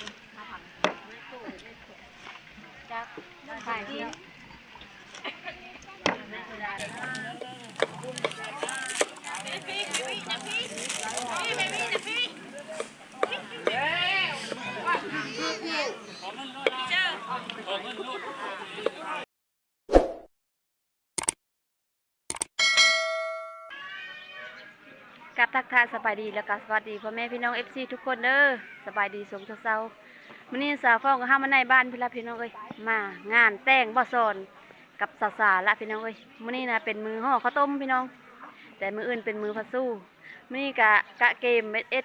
จั ทักทาสบายดีแล้วก็สวัสดีพ่อแม่พี่น้องเอฟซีทุกคนเด้อสบายดีสมเศร้ามื้อนี้สาวฟ้องก็ห้ามาในบ้านพี่ละพี่น้องเอ้ยมางานแต่งบ่ซอนกับสาวสาละพี่น้องเอ้ยมื้อนี้นะเป็นมือห่อข้าวต้มพี่น้อง แต่มืออื่นเป็นมือพัดสู้มื้อนี้กะกะเกมเม็ดเอ็ด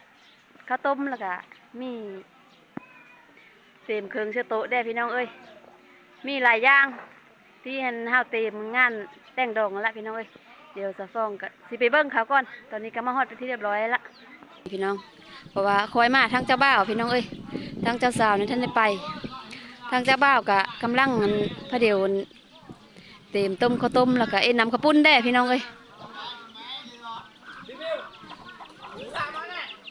ข้าวต้มแล้วก็มีเต็มเครื่องเชื้อโต๊ะได้พี่น้องเอ้ยมีหลายอย่างที่เห็นเฮาวเต็มงานแต่งดองละพี่น้องเอ้ย เดี๋ยวสะฟองก็สิไปเบิ้งเขาก่อน ตอนนี้ก็มาฮอดไปนที่เรียบร้อยละพี่น้อง เพราะว่าคอยมาทั้งเจ้าบ่าวพี่น้องเอ้ยทั้งเจ้าสาวนี่ท่านได้ไปทั้งเจ้าบ่าวก็กำลังอันพระเดียวอันเต็มต้มข้าวต้มแล้วก็เอ็นน้ำข้าวปุ้นได้พี่น้องเอ้ย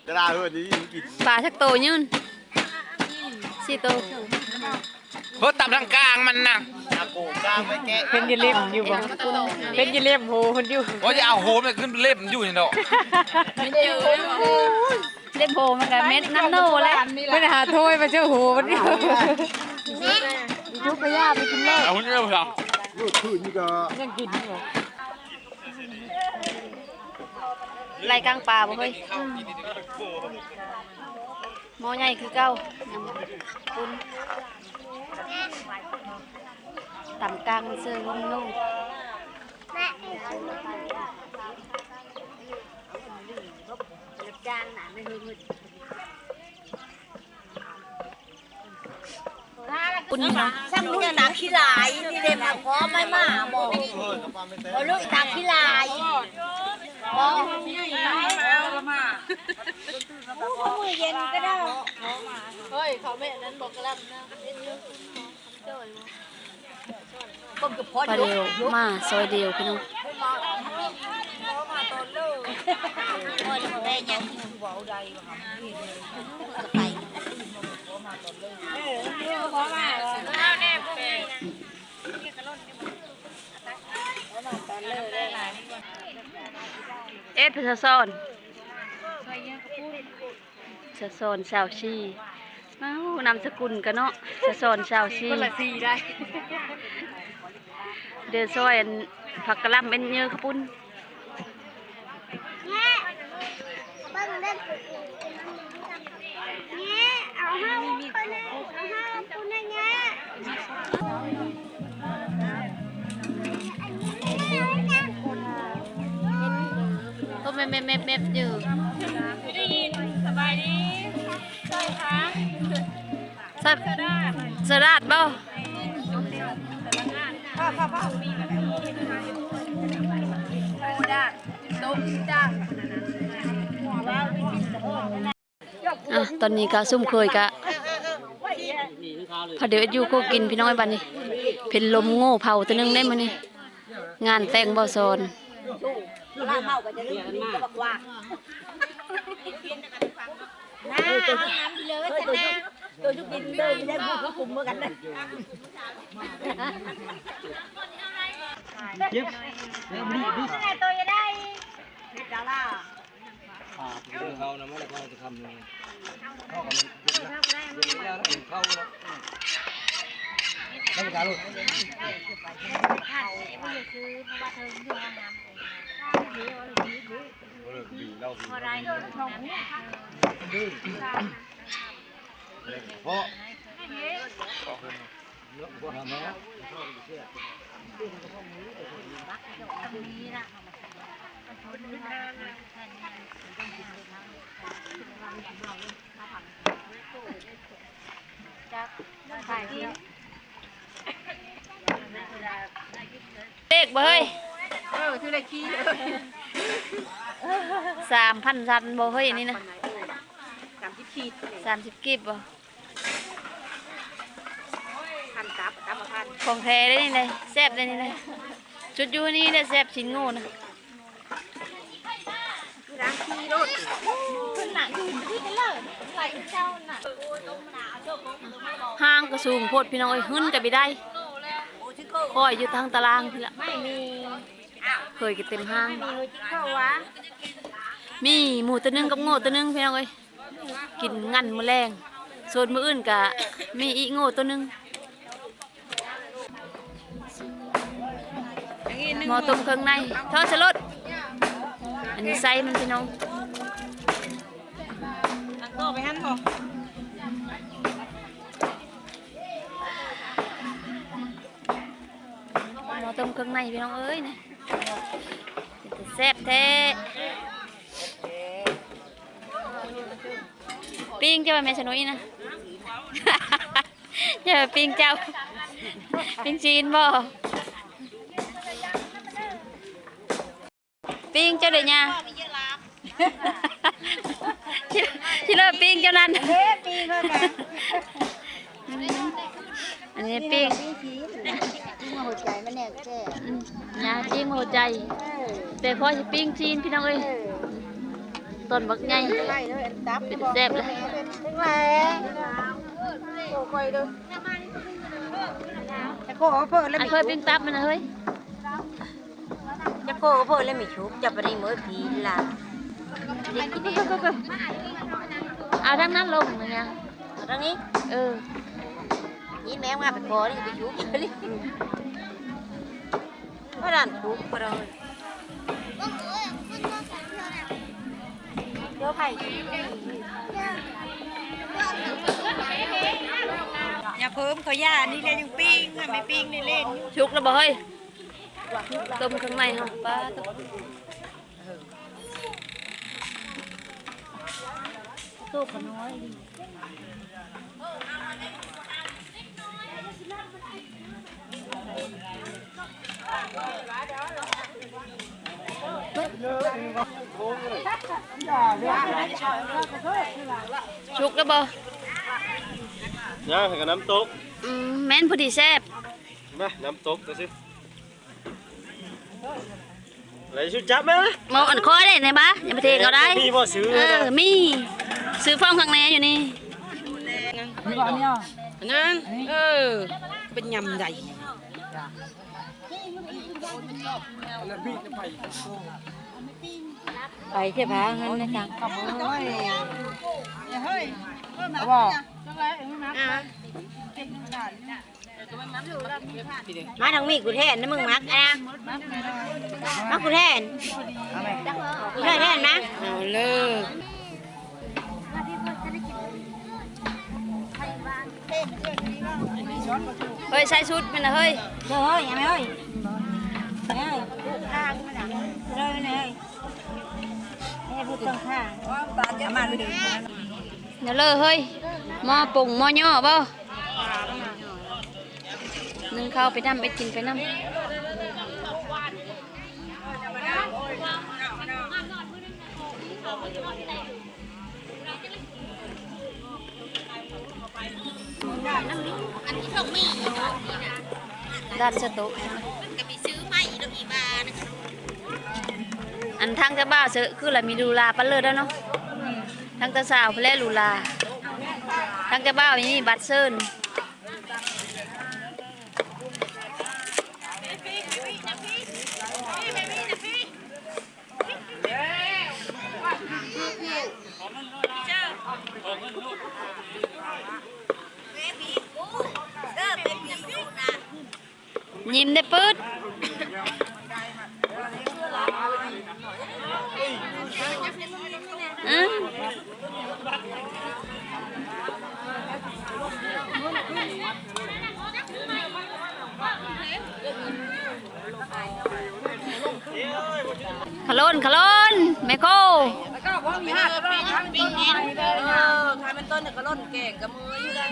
จะลาเพื่อนนี่กินปลาชักโตยืนสี่โตโคตรตับทางกลางมันนะอา โกกล้างไว้แกะเป็นยีเล่มอยู่บ่เป็นยีเล่มโหคนอยู่ว่าจะเอาโหมขึ้นเล็บมันอยู่นี่เนาะเล่นโบมันก็เม็ดน้ำโน่แล้วเพิ่นหาถ้วยมาเชื่อโหมันอยู่ยุกไปย่าไปกินเลยเอาหุ่นเร็วเหรอลูกคืนนี่ก็ยังกินอยู่บ่ไล่กลางป่าบ่เฮ้ยหมอใหญ่คือเก้าน้ำปุ้น ต่ำกลางเสื้อนุ่มนุ่มจานหนาไม่เฮ้ยปุ้นะช่างมึงจะตักขี้ลายนี่เด็มาพร้อมไม่มาบอกเพื่อนกับปลาไม่เต้เอาลูกตักขี้ลายบอกมือเย็นก็ได้ ต้มกับพอปลาดเดียวมาซอยเดียวพี่น้องพอดแม่ยังกินหัวใดวะครับไปเอ็ดพิซซอนสะซอนชาวชีเอ้านามสกุลกันเนาะสะซอนชาวชีคนละสีได้ เดือซอยผักกะลำเป็นเนื้อขปุ้นก็เม็บเม็บเม็บเม็บอยู่ได้ยินสบายดีใช่ค่ะสดาสลัดบ่ อะตอนนี้ก็ซุ่มเคยกะพอเดี๋ยวอยู่ก็กินพี่น้องไอ้บันนี่เพ็นลมโง่เผาตัวนึงได้มื้อนี้งานแต่งบ่ซอนลาเมาก็จะลืมลิ้นก็บอกว่าน้าเอาน้ำเลยแต่น้าตัวชุกกินเลยได้บุกกลุ่มเมื่อกันเลยเจ็บไงตัวจะได้ดาราเขานะไม่ได้เขาจะทำเลยเขาก็มันเข้าเนาะแล้วการลูกเพราะถ่ายที่ เลขบ่เฮ้ยเออคือได้ขี้สามพันซันบ่เฮ้ยนี่นะสามสิบขีดสามสิบกีบบ่ พันกับกับพัน ของแท้ได้นี่เลยแซ่บได้นี่เลยจุดอยู่นี่เนี่ยแซ่บชิ้นโง่นะร้านขี้รถขึ้นหนาที่เป็นเลิศไหลเจ้าน่ะห้างกระสูงโพดพี่น้องเอ้ยหึ้นก็ไปได้คอยอยู่ทางตารางพี่ละไม่มีเคยก็เต็มห้างมีหัวจิ๊กเข้าวะมีหมูตัวหนึงกับโง่ตัวหนึงพี่น้องเอ้ยกินงันมื้อแรงส่วนมื้ออื่นก็มีอีกโง่ตัวหนึง หมอต้มเครื่องในทอดสลดอันนี้ไซส์มันพี่น้องตั้งโตไปหันบ่หมอต้มเครื่องในพี่น้องเอ้ยนี่เป็นแต่แซ่บแท้ปิ้งเจ้าว่าแม่ชะนุยนะเจ้าว่าปิ้งเจ้าปิ้งจีนบ่ ปิ้งเจ้าเดี๋ยวนี้ที่ที่เลิกปิ้งเจ้านั้นเฮ้ปีเพิ่นน่ะอันนี้ปิ้งปีผีที่หัวใจมันแน่แก่อืมยาปิ้งหัวใจแต่พอจะปิ้งจีนพี่น้องเอ้ยต้นบักใหญ่ไล่เลยดับเป็นแซ่บเลยทั้งแหล่โอ้คอยดูจะโคก็เพิ่นแล้วอันมีเคยปิ้งตับมันนะเฮ้ย จะโคก็เพิ่นแล้วมีชุบจะไปได้มื้อผีล่ะนี่กินเองเอาทั้งนั้นลงนะเนี่ยทางนี้เออยินแม่มาไปขอนี่ไปชุบเลยก็ด่านชุบก็ได้เดี๋ยวไผ่อย่าเพิ่มเขาย่านี่เลยยังปิ้งถ้าไม่ปิ้งนี่เล่นชุกแล้วบ่เฮ้ย ต้มข้างในเฮาปลาต้มตู้ขน้อยดิชุกแล้วบ่ย่างให้กับน้ำตกอืมแม่นพอดีแซ่บมาน้ำตกก็สิอะไรชุ ดจับไหมหมออันคอยได้ไหนบ้าอย่าไปเทเอาได้ มีบ่ซื้อเออ มี ซื้อฟองข้างในอยู่นี่นั่นเออ เป็นยำใหญ่ไปเที่ยวพางั้นนะจ๊ะบอก มาทางมีกูแทนนะมึงมักอะนะมักกูแทนกูแทนแทนนะเอาเลยเฮ้ยใส่ชุดมันนะเฮ้ยเดี๋ยวเฮ้ยยังไม่เฮ้ยไม่เฮ้ยข้างมันอะเลยเลยให้พูดตรงข้างตาจะมาเลยเดี๋ยวเลยเฮ้ยหม้อปุ่งหม้อย่อบ่ นึ่งข้าวไปน้ำไปกินไปน้ำด้านสต๊อกอันทางเจะบ้าวเสือคืออะไรมีดูลาปันเลยแล้วเนาะทางเจะสาวเพลลูลาทางเจะบ้าวมีบัตรเซิร์น ยิ้มได้ปื๊ดอืมขลนขลนแม่โค แล้วก็พอมีห้าก็ปิ้งปิ้งเองเออทายมันต้นเนี่ยก็ร่นแก่งกับมืออยู่ได้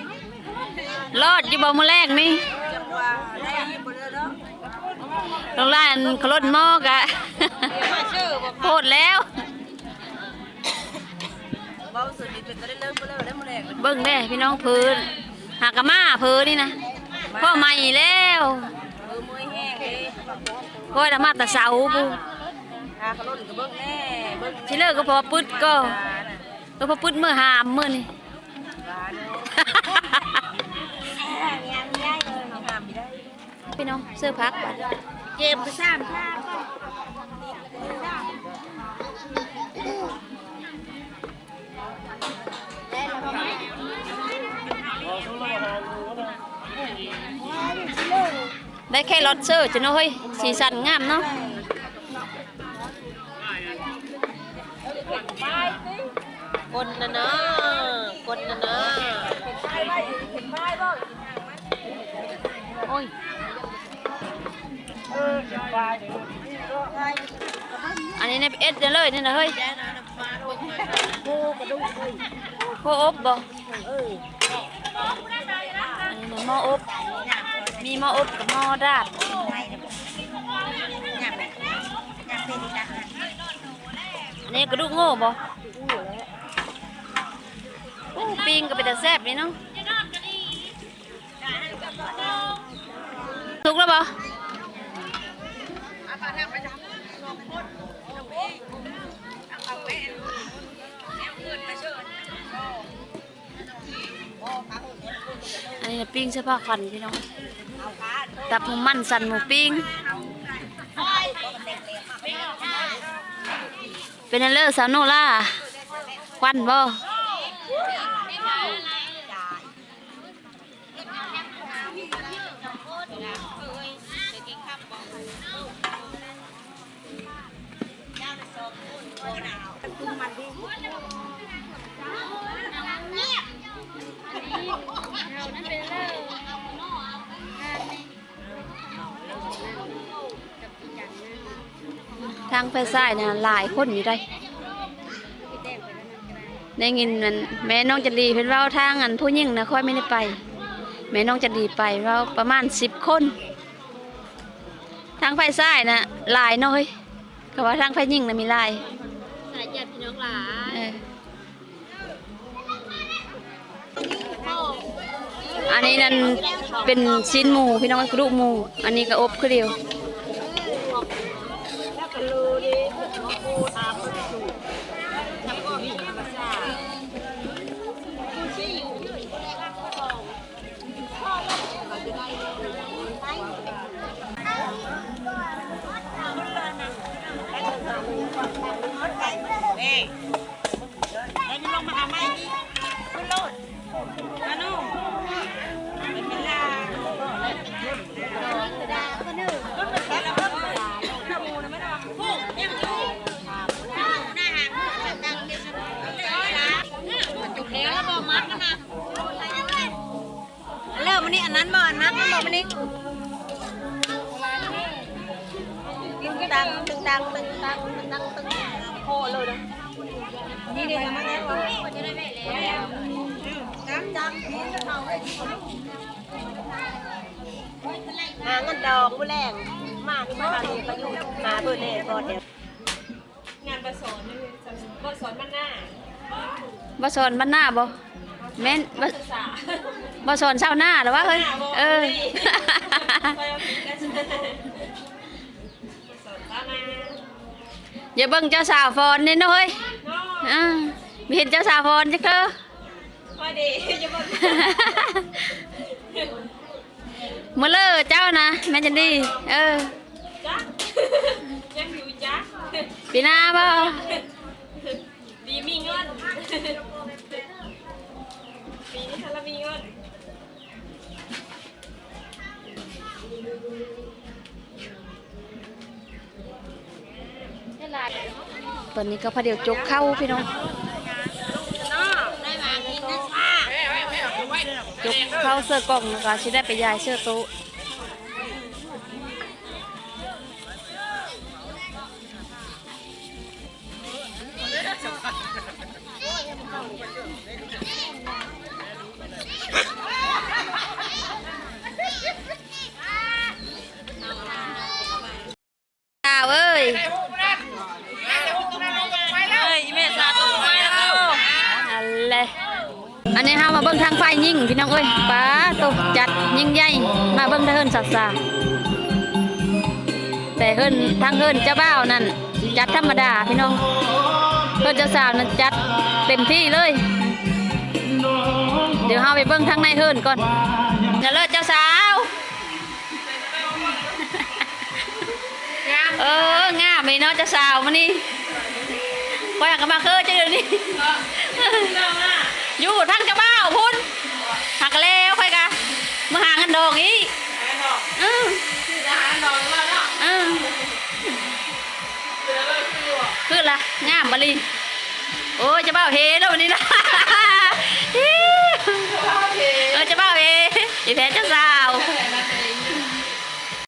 รอดอยู่บ่มือแรกนี่เรียกว่าได้ยินบ่ได้แล้วโรงร้านขลนหมอกะมาชื่อบ่โพดแล้วเบาสุดนี่เป็นก็ได้เลิกบ่ได้บ่ได้มื้อแรกเบิ่งแน่พี่น้องพื้นหากะมาพื้นนี่นะพ่อใหม่แล้วเออมือแห้งเด้พ่อละมาแตะเสาปู หาก็ร่นก็เบิ่งแน่เบิ่งที่เลิกก็พอปึ๊ดก็ตาน่ะเออพอปึ๊ดเมื่อหามมือนี่ยังได้เลยห้ามไม่ได้พี่น้องเสื้อพักบัดเก็บไปสามชาก็ได้แค่รถเซอร์จะนาะเฮยสีสันงามเนาะ คนนะนะคนนะนะโอ้ยอันนี้ในเอสเดเลยนี่นะเฮ้ยโคอบบ่อันนี้นะหม้ออบมีหม้ออบกับหม้อราดากอยากเป็นทหารอันนี้กระดูกโง่บ่ โอ้ปิ้งก็เป็นแต่แซ่บนี่เนาะสุกแล้วบ่อันนี้นะปิ้งเสื้อผ้าคันพี่น้องตับหมูมันสันหมูปิ้ง เป็นอันเลอร์สาวโนล่าควันบ่ ทางไปซ้ายนะหลายคนอยู่ได้ได้ยินมันแม่น้องจันดีเพิ่นเว้าทางอันผู้หญิงนะค่อยไม่ได้ไป แม่น้องจันดีไปเว้าประมาณสิบคน ทางไฟซ้ายนะหลายน้อยก็ว่าทางไฟยิงนะมีหลายสายญาติพี่น้องหลาเอออันนี้นั่นเป็นชิ้นหมูพี่น้องกระดูกหมู อันนี้ก็อบคือเดียว โคเลยนะนี่เด็กมาแล้วจังจังหาเงินดอกผู้แรงมาที่มาดูประยุกต์มาเพื่อเล่ก่อนเดี๋ยวบ่สอนบ้านหน้าบ่แม่นบ่บ่สอนชาวหน้าหรอวะเฮ้ยเออ อย่าเบิ่งเจ้าสาวฟอนนี่เนาะเฮ้ยอ่ามีเห็นเจ้าสาวฟอนจักเด้อมื่อเลอเจ้านะแม่จันดีเออปีหน้าบ่ดีมีเงิน ตอนนี้ก็พอเดี๋ยวจกเข้าพี่น้องจกเข้าเสื้อกล่องนะคะชิได้ไปยายเสื้อโต๊ะอ้าเอ้ย เฮ้ยแม่สาตัวไปแล้ว อันแหละอั นนี้เฮามาเบิ่งทางไฟยิ่งพี่น้องเอ้ยป้าตกจัดยิ่งใหญ่มาเบิ่งทางเฮิรนสัตว์สาแต่เฮิรนทางเฮิรนเจ้าบ่าวนั่นจัดธรรมดาพี่น้องเพื่อนเจ้าสาวนั้นจัดเต็มที่เลย เดี๋ยวเฮาไปเบิ่งทางในเฮิรนก่อนอย่าเลิศเจ้าสาวเอองามเลยเนาะเจ้าสาวมานี่คอยหักกันมาเคยจะเดี๋ยวนี้ อยู่ท่านเจ้าบ่าวพุ่นหักแล้วคอยกะมาหาเงินดองอีกอืออือคือละงามบลีโอ้เจะเบ้าเฮแล้ววันนี้นะเออเจะเบ้าเฮอีแพนเจ้าสาว